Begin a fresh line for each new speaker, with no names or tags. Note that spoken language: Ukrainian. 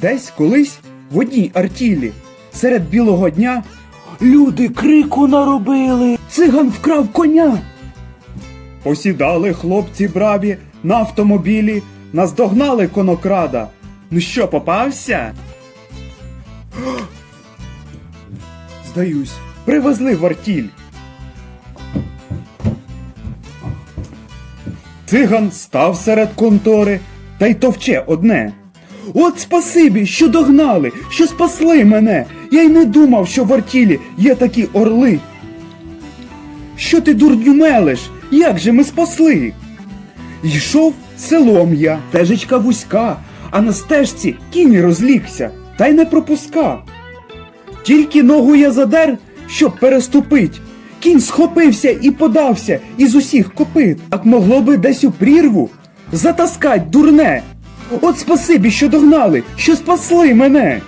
Десь колись в одній артілі серед білого дня люди крику наробили. Циган вкрав коня. Посідали хлопці браві на автомобілі, наздогнали конокрада. Ну що, попався? Здаюсь, привезли в артіль. Циган став серед контори та й товче одне. От спасибі, що догнали, що спасли мене. Я й не думав, що в артілі є такі орли. Що ти дурню мелеш? Як же ми спасли? Йшов селом я, стежечка вузька, а на стежці кінь розлігся, та й не пропуска. Тільки ногу я задер, щоб переступить. Кінь схопився і подався із усіх копит. Так могло би десь у прірву затаскать дурне. От спасибі, що догнали, що спасли мене.